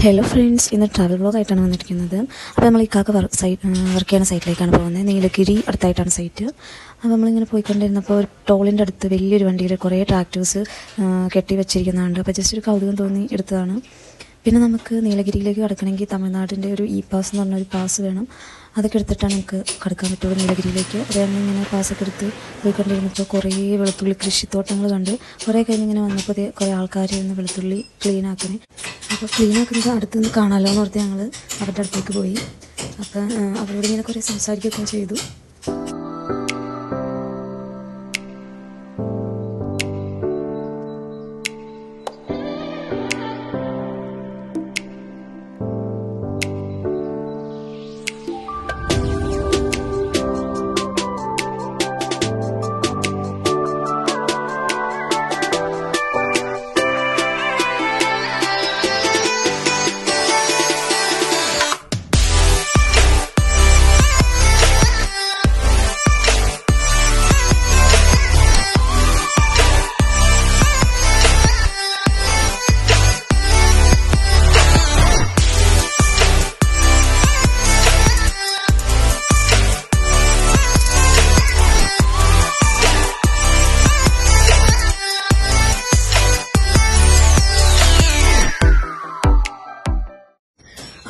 Hello friends ഇന്ന് travel ബ്ലോഗായിട്ടാണ് വന്നിരിക്കുന്നത്. അപ്പോൾ നമ്മൾ ഈ കാക്ക വർക്ക് സൈറ്റ് വർക്ക് ചെയ്യുന്ന സൈറ്റിലേക്കാണ് പോകുന്നത്. നീലഗിരി അടുത്തായിട്ടാണ് സൈറ്റ് അപ്പോൾ നമ്മളിങ്ങനെ പോയിക്കൊണ്ടിരുന്നപ്പോൾ ഒരു ടോളിന്റെ അടുത്ത് വലിയൊരു വണ്ടിയിൽ കുറേ ട്രാക്ടേഴ്സ് കെട്ടി വെച്ചിരിക്കുന്നതാണ് അപ്പോൾ ജസ്റ്റ് ഒരു കൗതുകം തോന്നി എടുത്തതാണ്. പിന്നെ നമുക്ക് നീലഗിരിയിലേക്ക് കടക്കണമെങ്കിൽ തമിഴ്നാടിന്റെ ഒരു ഇ പാസ് എന്ന് പറഞ്ഞൊരു പാസ് വേണം. അതൊക്കെ എടുത്തിട്ടാണ് നമുക്ക് കടക്കാൻ പറ്റുള്ളൂ നീലഗിരിയിലേക്ക്. അതുകൊണ്ട് ഇങ്ങനെ പാസ്സൊക്കെ എടുത്ത് പോയിക്കൊണ്ടിരുന്നപ്പോൾ കുറേ വെളുത്തുള്ളി കൃഷിത്തോട്ടങ്ങൾ കണ്ട് കുറേ കഴിഞ്ഞ് ഇങ്ങനെ വന്നപ്പോൾ കുറേ ആൾക്കാർ ഇരുന്ന് വെളുത്തുള്ളി ക്ലീൻ ആക്കണേ. അപ്പോൾ ക്ലീൻ ആക്കുന്നത് അടുത്ത് നിന്ന് കാണാമല്ലോ എന്ന് ഓർത്ത് ഞങ്ങൾ അവരുടെ അടുത്തേക്ക് പോയി. അപ്പോൾ അവരോട് ഇങ്ങനെ കുറേ സംസാരിക്കുകയൊക്കെ ചെയ്തു.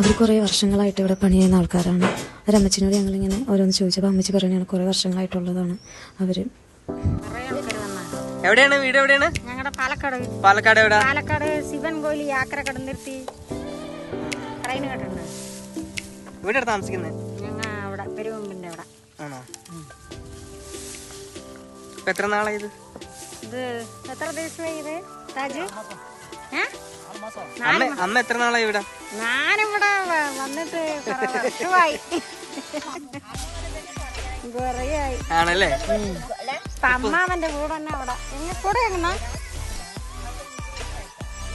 അവർ കുറേ വർഷങ്ങളായിട്ട് ഇവിടെ പണി ചെയ്യുന്ന ആൾക്കാരാണ്. അവർ അമ്മച്ചിനോട് ഞങ്ങളിങ്ങനെ ഓരോന്ന് ചോദിച്ചപ്പോൾ അമ്മച്ചി പറയുകയാണ് കുറേ വർഷങ്ങളായിട്ടുള്ളതാണ് അവർ എവിടെയാണ്? വീട് എവിടെയാണ്? ഞങ്ങളുടെ പാലക്കാട് പാലക്കാട് എവിടെ? പാലക്കാട് ശിവൻ കോലി യാത്ര നിർത്തി ട്രെയിൻ കേട്ടിട്ടുണ്ട്. ഇവിടെ താമസിക്കുന്നത് ഞങ്ങൾ അവിടെ പെരുവമ്പിന്റെ അവിടെ. ആണോ? ഇപ്പൊ എത്ര നാളായി ഇത്? ഇത് എത്ര ദിവസമായി ഇത്? താജ് ഏ? അമ്മ അമ്മ എത്ര നാളായി ഇവിടെ ഞാനിവിടെ വ- വന്നിട്ട് കുറെ വർഷമായി കുറേയായി ആണല്ലേ ഇപ്പൊ അമ്മാവന്റെ കൂടെ തന്നെ അവിടെ എങ്ങ കൂടെ എങ്ങനാ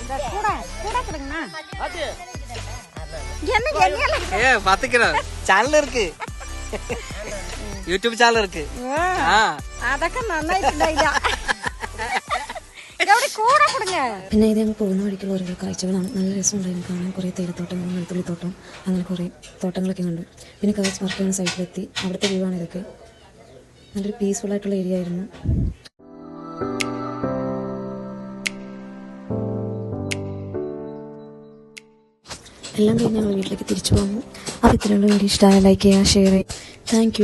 இந்த கூட கூட கொடுங்கண்ணா என்ன என்ன ஏ பாத்துக்கிறோம் சேனல் இருக்கு யூடியூப் சேனல் இருக்கு ആ അതൊക്കെ പിന്നെ ഇത് ഞങ്ങൾ പോകുന്ന വഴിക്കുള്ള ഓരോ കാഴ്ചകളാണ്. നല്ല രസമുണ്ടായിരുന്നു കാണാൻ കുറേ തേയിലത്തോട്ടങ്ങൾ വെളുത്തുള്ളിത്തോട്ടം അങ്ങനെ കുറേ തോട്ടങ്ങളൊക്കെ കണ്ടു. പിന്നെ കവച്ച് വർക്ക് സൈറ്റിലെത്തി അവിടുത്തെ വ്യൂ ആണ് ഇതൊക്കെ. നല്ലൊരു പീസ്ഫുൾ ആയിട്ടുള്ള ഏരിയ ആയിരുന്നു. എല്ലാം കഴിഞ്ഞ് ഞങ്ങൾ വീട്ടിലേക്ക് തിരിച്ചു പോകുന്നു അപ്പോൾ ഇത്രയുള്ള വീഡിയോ ഇഷ്ടമായ ലൈക്ക് ചെയ്യുക ഷെയർ ചെയ്യുക. താങ്ക്